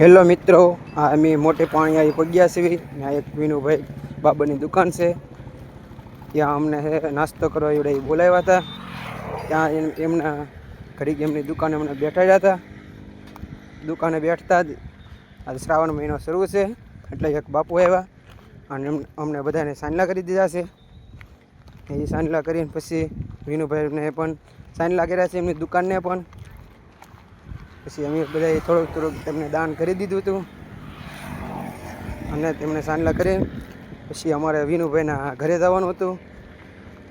Hello મિત્રો, આ અમે મોટે પાણી પગ્યા છીએ ત્યાં એક વિનુભાઈ બાબરની દુકાન છે. ત્યાં અમને નાસ્તો કરવા એવડે બોલાવ્યા હતા. ત્યાં એમ- એમના ઘડીક એમની દુકાને અમને બેઠાડ્યા હતા. દુકાને બેઠતા જ આજે શ્રાવણ મહિનો શરૂ છે, એટલે એક બાપુ આવ્યા અને અમને બધાને સાંજલા કરી દીધા છે. એ સાંજલા કરીને પછી વિનુભાઈને પણ સાંજલા કર્યા છે એમની દુકાનને પણ. પછી અમે બધાએ થોડુંક થોડુંક તેમને દાન કરી દીધું હતું. અને તેમણે સાંજલા કરી પછી અમારે વિનુભાઈના ઘરે જવાનું હતું.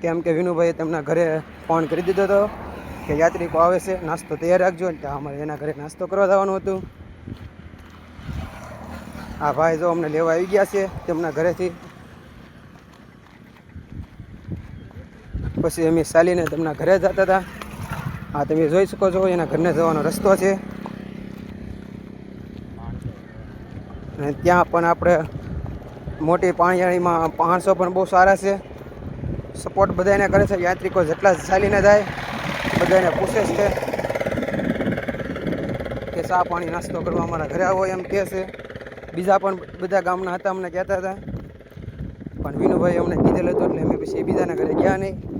કેમ કે વિનુભાઈએ તેમના ઘરે ફોન કરી દીધો હતો કે યાત્રિકો આવે છે, નાસ્તો તૈયાર રાખજો. એટલે અમારે એના ઘરે નાસ્તો કરવા જવાનું હતું. આ ભાઈ જો અમને લેવા આવી ગયા છે તેમના ઘરેથી. પછી અમે ચાલીને તેમના ઘરે જતા હતા. હા, તમે જોઈ શકો છો, એના ઘરને જવાનો રસ્તો છે. અને ત્યાં પણ આપણે મોટી પાણીયાળીમાં માણસો પણ બહુ સારા છે. સપોર્ટ બધાને કરે છે, યાત્રિકો જેટલા ચાલીને જાય બધાને પૂછે છે કે ચા પાણી નાસ્તો કરવા અમારા ઘરે આવો એમ કહે છે. બીજા પણ બધા ગામના હતા, અમને કહેતા હતા. પણ વિનુભાઈ અમને કીધેલું હતું એટલે અમે પછી બીજાના ઘરે ગયા નહીં.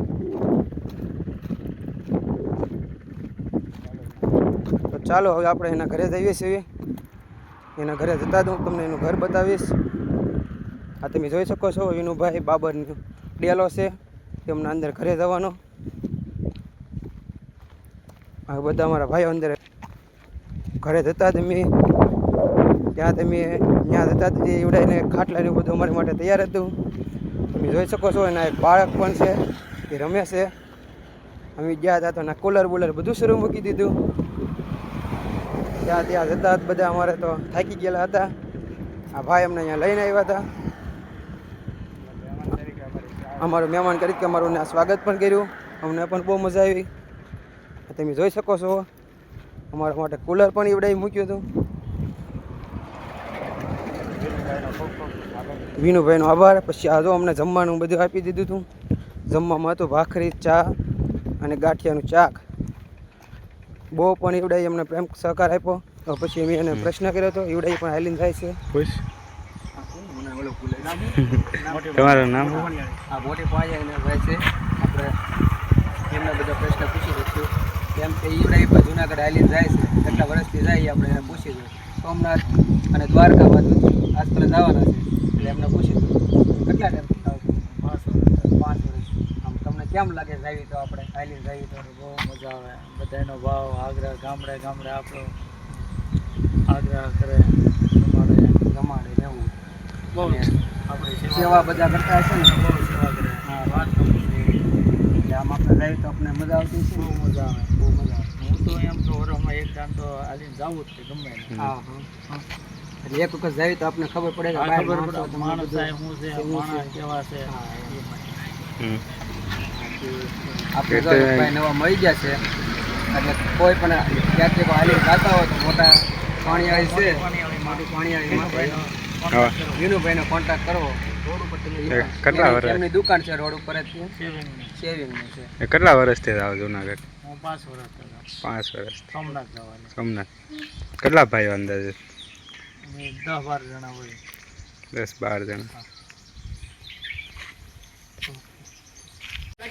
ચાલો હવે આપણે એના ઘરે જઈએ છીએ. એના ઘરે જતા દઉં તમને એનું ઘર બતાવીશ. આ તમે જોઈ શકો છો વિનુભાઈ બાબરનો ડેલો છે તેમના અંદર ઘરે જવાનો. આ બધા અમારા ભાઈઓ અંદર ઘરે જતા તમે ત્યાં તમે ત્યાં જતા એ એવડાઈને ખાટલા એવું બધું અમારી માટે તૈયાર હતું. તમે જોઈ શકો છો એના એક બાળક પણ છે, એ રમે છે. અમે ગયા હતા તો એના કુલર બુલર બધું શરૂ મૂકી દીધું. ત્યાં ત્યાં જતા બધા અમારે તો થાકી ગયેલા હતા. આ ભાઈ અમને અહીંયા લઈને આવ્યા હતા. અમારું મહેમાન કરી કે અમારું સ્વાગત પણ કર્યું. અમને પણ બહુ મજા આવી. તમે જોઈ શકો છો. અમારા માટે કુલર પણ એવડાવી મૂક્યું હતું. વિનુભાઈનો આભાર. પછી આ અમને જમવાનું બધું આપી દીધું હતું. જમવામાં હતું ભાખરી, ચા અને ગાંઠિયાનું ચાક બહુ પણ ઈવડાઈ અમને પ્રેમ સહકાર આપ્યો. તો પછી મેં એને પ્રશ્ન કર્યો હતો ઈવડાઈ પણ હાલીને જાય છે. ખુશ? તમારું નામ? આ મોટી પાયા એને ભાઈ છે. આપણે એમને બધા પ્રશ્ન પૂછી શકશું કેમ કે ઈવડાઈ પણ જુનાગઢ હાલીને જાય છે. કેટલા વર્ષથી જાય આપણે એને પૂછી દઉં સોમનાથ અને દ્વારકામાં આજકાલ જવાના છે. એટલે એમને પૂછી દઉં કેટલા ટાઈમ પાંચ વર્ષ પાંચ વર્ષ આમ તમને કેમ લાગે જાવી તો આપણે? હાલીને જાવી તો બહુ મજા આવે. બધાનો ભાવ આગ્રહ ગામડે ગામડે આપણો આગ્રહ કરે. તમારે જમાડે રહેવું. બહુ અને આપણી સેવા બધા કરતા હશે ને? બહુ સેવા કરે. હા વાત તો પૂછવી. એટલે આમ આપણે જાવી તો આપણે મજા આવતી છે બહુ મજા આવે બહુ મજા આવે. હું તો એમ તો વરમાં એક ટાઈમ તો હાલીને જવું જ છે ગમે એને. હા હા એટલે એક વખત જાવી તો આપણે ખબર પડે કે આ બહાર ખબર માણસો પડે. તમને માણસ બધું સાહેબ શું છે? કેવું માણસ છે. કેવા છે? હા, એ માટે. હમ. આપણે નવા મળી ગયા છે. એટલે કોઈ પણ યાત્રિકો હાલી જતા હોય તો મોટા પાણીયાળી છે. મોટી પાણીયાળીમાં વિનુભાઈનો કોન્ટેક્ટ કરવો. કેટલા વર્ષ? એમની દુકાન છે રોડ ઉપર જ છે. છે. કેટલા વર્ષથી આવો જુનાગઢ? પાંચ વર્ષ પાંચ વર્ષ સોમનાથ જવાની. સોમનાથ. કેટલા ભાઈઓ અંદાજે દસ બાર જણા હોય. દસ બાર જણા.